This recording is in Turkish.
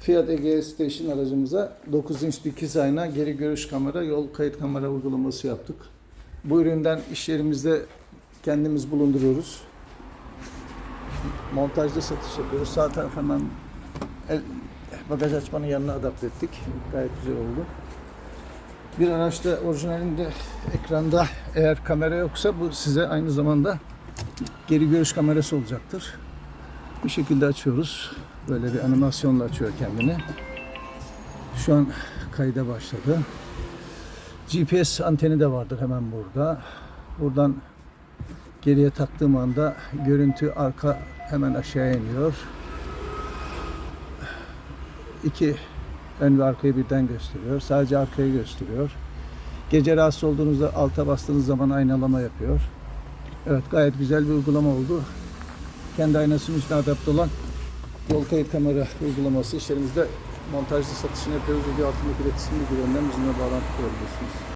Fiat Egea Station aracımıza 9 inç dikiz ayna, geri görüş kamera, yol kayıt kamera uygulaması yaptık. Bu üründen iş yerimizde kendimiz bulunduruyoruz. Montajda satış yapıyoruz. Sağ tarafından el, bagaj açmanın yanına adapte ettik. Gayet güzel oldu. Bir araçta orijinalinde ekranda eğer kamera yoksa bu size aynı zamanda geri görüş kamerası olacaktır. Bu şekilde açıyoruz. Böyle bir animasyonla açıyor kendini. Şu an kayda başladı. GPS anteni de vardır hemen burada. Buradan geriye taktığım anda görüntü arka hemen aşağıya iniyor. İki ön ve arkayı birden gösteriyor. Sadece arkayı gösteriyor. Gece rahatsız olduğunuzda alta bastığınız zaman aynalama yapıyor. Evet gayet güzel bir uygulama oldu. Kendi aynasının üstüne adapte olan yol kayıt kamera uygulaması işlerimizde montajlı satışını yapıyoruz. Video altındaki iletişim bilgilerinden bizimle bağlantı kurabilirsiniz.